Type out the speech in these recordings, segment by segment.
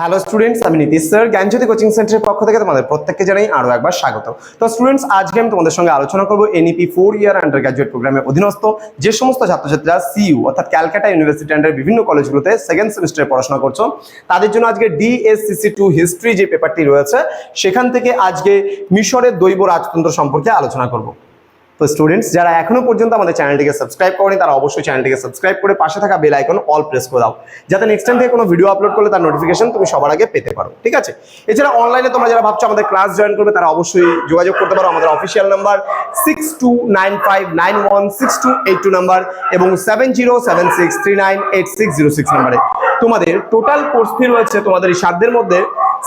Hello students আমি Nitish sir জ্ঞানজ্যোতি coaching সেন্টারের পক্ষ থেকে তোমাদের প্রত্যেককে জানাই আরও একবার স্বাগত। তো স্টুডেন্টস আজকে আমি তোমাদের সঙ্গে আলোচনা করব NEP four year undergraduate প্রোগ্রামের অধীনস্থ যে সমস্ত ছাত্রছাত্রীরা সিইউ অর্থাৎ ক্যালকাটা ইউনিভার্সিটি আন্ডার বিভিন্ন কলেজগুলোতে সেকেন্ড সেমিস্টারে পড়াশোনা করছ, তাদের জন্য আজকে ডিএসসিসি টু হিস্ট্রি যে পেপারটি রয়েছে, সেখান থেকে আজকে মিশরের দৈব রাজতন্ত্র সম্পর্কে আলোচনা করব। তো স্টুডেন্টস যারা এখনও পর্যন্ত আমাদের চ্যানেলটিকে সাবস্ক্রাইব করেনি, তারা অবশ্যই চ্যানেলটিকে সাবস্ক্রাইব করে পাশে থাকা বেল আইকন অল প্রেস করে দাও। যাতে নেক্সট টাইম থেকে কোনো ভিডিও আপলোড করলে তার নোটিফিকেশন তুমি সবার আগে পেতে পারো, ঠিক আছে? এছাড়া অনলাইনে তোমরা যারা ভাবছ আমাদের ক্লাস জয়েন করবে, তারা অবশ্যই যোগাযোগ করতে পারো আমাদের official number six two nine five nine one six two eight two number এবং seven zero seven six three nine eight six zero six নাম্বারে তোমাদের টোটাল কোর্স ফি রয়েছে তোমাদের এই সাতদের মধ্যে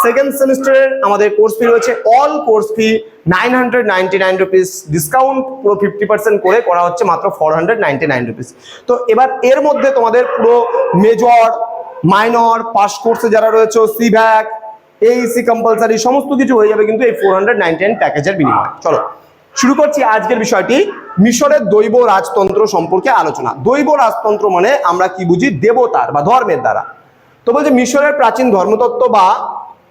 সেকেন্ড সেমিস্টারের আমাদের কোর্স ফি রয়েছে। All course fee nine hundred nine rupees discount পুরো ফিফটি পার্সেন্ট করে করা হচ্ছে মাত্র four hundred ninety nine rupees তো এবার এর মধ্যে তোমাদের পুরো মেজর মাইনর পাস কোর্সে যারা রয়েছে সিভ্যাক এইসি কম্পালসারি সমস্ত কিছু হয়ে যাবে কিন্তু এই ফোর হান্ড্রেড নাইনটি নাইন প্যাকেজের বিনিময়ে। চলো, শুরু করছি আজকের বিষয়টি। মিশরের দৈব রাজতন্ত্র সম্পর্কে আলোচনা। দৈব রাজতন্ত্র মানে আমরা কি বুঝি? দেবতার বা ধর্মের দ্বারা। তো বলছে মিশরের প্রাচীন ধর্মতত্ত্ব বা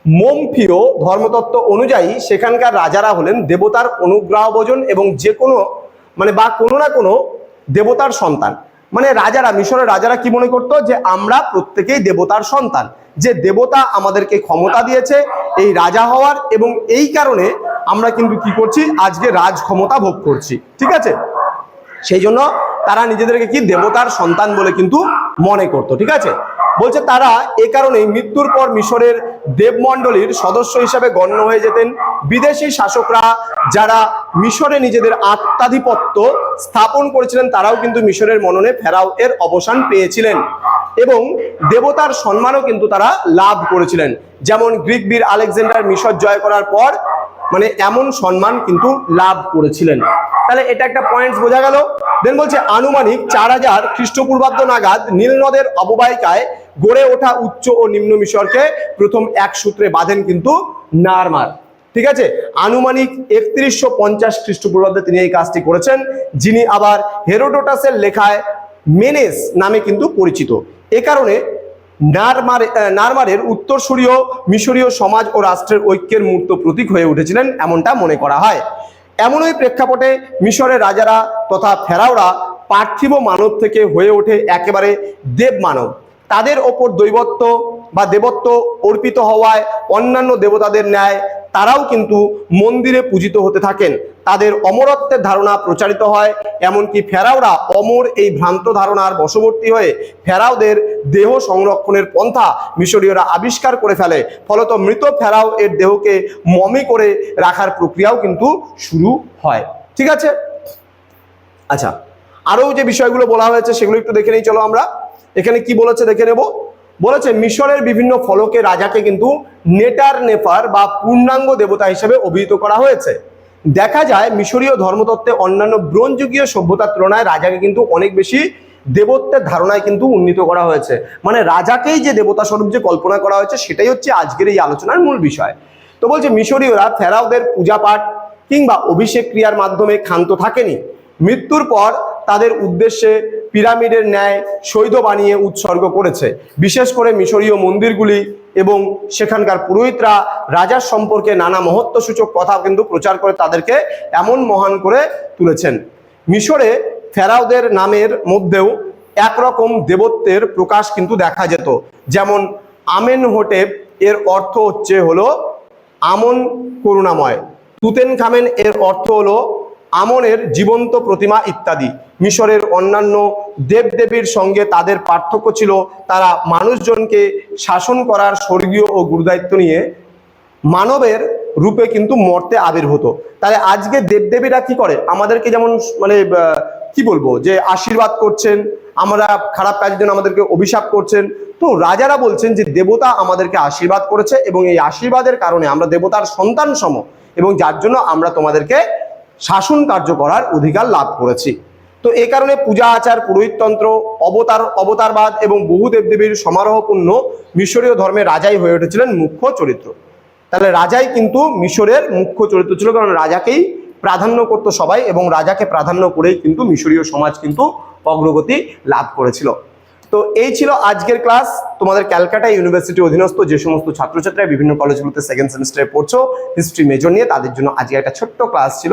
মোমফিও ধর্মতত্ত্ব অনুযায়ী সেখানকার রাজারা হলেন দেবতার অনুগ্রহ ভোজন এবং যে কোনো মানে বা কোনো না কোনো দেবতার সন্তান। মানে রাজারা, মিশরের রাজারা কি মনে করতো? যে আমরা প্রত্যেকেই দেবতার সন্তান। যে দেবতা আমাদেরকে ক্ষমতা দিয়েছে, এই রাজা হওয়ার এবং এই কারণে আমরা কিন্তু কি করছি? আজকে রাজ ক্ষমতা ভোগ করছি। ঠিক আছে? সেই জন্য তারা নিজেদেরকে কি? দেবতার সন্তান বলে কিন্তু মনে করতো। ঠিক আছে? বলছে তারা এ কারণেই মৃত্যুর পর মিশরের দেবমণ্ডলীর সদস্য হিসাবে গণ্য হয়ে যেতেন বিদেশি শাসকরা যারা মিশরে নিজেদের আত্মাধিপত্য স্থাপন করেছিলেন, তারাও কিন্তু মিশরের মননে ফেরাও এর অবসান পেয়েছিলেন। এবং দেবতার সম্মানও কিন্তু তারা লাভ করেছিলেন। যেমন গ্রিক বীর আলেকজান্ডার মিশর জয় করার পর মানে এমন সম্মান কিন্তু লাভ করেছিলেন। তাহলে এটা একটা পয়েন্ট বোঝা গেল। দেন বলছে, আনুমানিক চার হাজার খ্রিস্টপূর্বাব্দ নাগাদ নীল নদের অববাহিকায় গড়ে ওঠা উচ্চ ও নিম্ন মিশরকে প্রথম এক সূত্রে বাঁধেন কিন্তু নারমার। ঠিক আছে? আনুমানিক একত্রিশশো পঞ্চাশ খ্রিস্টপূর্বাব্দে তিনি এই কাজটি করেছেন, যিনি আবার হেরোডোটাসের লেখায় মেনেস নামে কিন্তু পরিচিত। এ কারণে নারমার নারমারের উত্তরসূরীয় মিশরীয় সমাজ ও রাষ্ট্রের ঐক্যের মূর্ত প্রতীক হয়ে উঠেছিলেন এমনটা মনে করা হয়। এমনই প্রেক্ষাপটে মিশরের রাজারা তথা ফেরাওরা পার্থিব মানব থেকে হয়ে ওঠে একেবারে দেব মানব তাদের ওপর দৈবত্ব বা দেবত্ব অর্পিত হওয়ায় অন্যান্য দেবতাদের ন্যায় তারাও কিন্তু মন্দিরে পূজিত হতে থাকেন। তাদের অমরত্বের ধারণা প্রচারিত হয়, এমনকি ফেরাওরা অমর এই ভ্রান্ত ধারণার বশবর্তী হয়ে ফেরাওদের দেহ সংরক্ষণের পন্থা মিশরীয়রা আবিষ্কার করে ফেলে। ফলত মৃত ফেরাও এর দেহকে মমি করে রাখার প্রক্রিয়াও কিন্তু শুরু হয়। ঠিক আছে? আচ্ছা আরও যে বিষয়গুলো বলা হয়েছে সেগুলো একটু দেখে নেই, চলো আমরা। এখানে কি বলেছে দেখে নেব। বলেছে মিশরের বিভিন্ন ফলকে রাজাকে কিন্তু নেটার নেফার বা পূর্ণাঙ্গ দেবতা হিসেবে অভিহিত করা হয়েছে। দেখা যায় মিশরীয় ধর্মতত্ত্বে অন্যান্য ব্রোঞ্জযুগীয় সভ্যতার তুলনায় রাজাকে কিন্তু অনেক বেশি দেবত্বের ধারণায় কিন্তু উন্নীত করা হয়েছে। মানে রাজাকেই যে দেবতা স্বরূপ যে কল্পনা করা হয়েছে, সেটাই হচ্ছে আজকের এই আলোচনার মূল বিষয়। তো বলছে মিশরীয়রা ফেরাওদের পূজা পাঠ কিংবা অভিষেক ক্রিয়ার মাধ্যমে ক্ষান্ত থাকেনি। মৃত্যুর পর তাদের উদ্দেশ্যে পিরামিডের ন্যায় সৈধ বানিয়ে উৎসর্গ করেছে। বিশেষ করে মিশরীয় মন্দিরগুলি এবং সেখানকার পুরোহিতরা রাজার সম্পর্কে নানা মহত্বসূচক কথা কিন্তু প্রচার করে তাদেরকে এমন মহান করে তুলেছেন। মিশরে ফেরাওদের নামের মধ্যেও একরকম দেবত্বের প্রকাশ কিন্তু দেখা যেত। যেমন আমেন হোটেপ এর অর্থ হচ্ছে হলো আমন করুণাময়। তুতেন খামেন এর অর্থ হলো আমনের জীবন্ত প্রতিমা ইত্যাদি। মিশরের অন্যান্য দেবদেবীর সঙ্গে তাদের পার্থক্য ছিল, তারা মানুষজনকে শাসন করার স্বর্গীয় ও গুরুদায়িত্ব নিয়ে মানবের রূপে কিন্তু মর্তে আবির্ভূত। তাহলে আজকে দেবদেবীরা কি করে? আমাদেরকে যেমন মানে কি বলব? যে আশীর্বাদ করছেন, আমরা খারাপ কাজের জন্য আমাদেরকে অভিশাপ করছেন। তো রাজারা বলছেন যে দেবতা আমাদেরকে আশীর্বাদ করেছে এবং এই আশীর্বাদের কারণে আমরা দেবতার সন্তান সম এবং যার জন্য আমরা তোমাদেরকে শাসন কার্য করার অধিকার লাভ করেছি। তো এই কারণে পূজা আচার পুরোহিততন্ত্র অবতার, অবতারবাদ এবং বহু দেবদেবীর সমারোহপূর্ণ মিশরীয় ধর্মে রাজাই হয়ে উঠেছিলেন মুখ্য চরিত্র। তাহলে রাজাই কিন্তু মিশরের মুখ্য চরিত্র ছিল, কারণ রাজাকেই প্রাধান্য করতো সবাই এবং রাজাকে প্রাধান্য করেই কিন্তু মিশরীয় সমাজ কিন্তু অগ্রগতি লাভ করেছিল। তো এই ছিল আজকের ক্লাস। তোমাদের ক্যালকাটা ইউনিভার্সিটি অধীনস্থ যে সমস্ত ছাত্রছাত্রীরা বিভিন্ন কলেজগুলোতে সেকেন্ড সেমিস্টারে পড়ছো হিস্ট্রি মেজর নিয়ে, তাদের জন্য আজকে একটা ছোট্ট ক্লাস ছিল।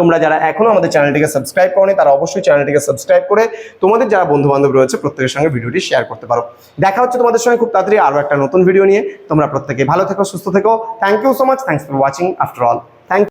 তোমরা যারা এখনও আমাদের চ্যানেলটিকে সাবস্ক্রাইব করনি, তারা অবশ্যই চ্যানেলটিকে সাবস্ক্রাইব করে তোমাদের যারা বন্ধু বান্ধব রয়েছে, প্রত্যেকের সঙ্গে ভিডিওটি শেয়ার করতে পারো। দেখা হচ্ছে তোমাদের সঙ্গে খুব তাড়াতাড়ি আরও একটা নতুন ভিডিও নিয়ে। তোমরা প্রত্যেকে ভালো থেকো, সুস্থ থেকো। Thank you so much thanks for watching after all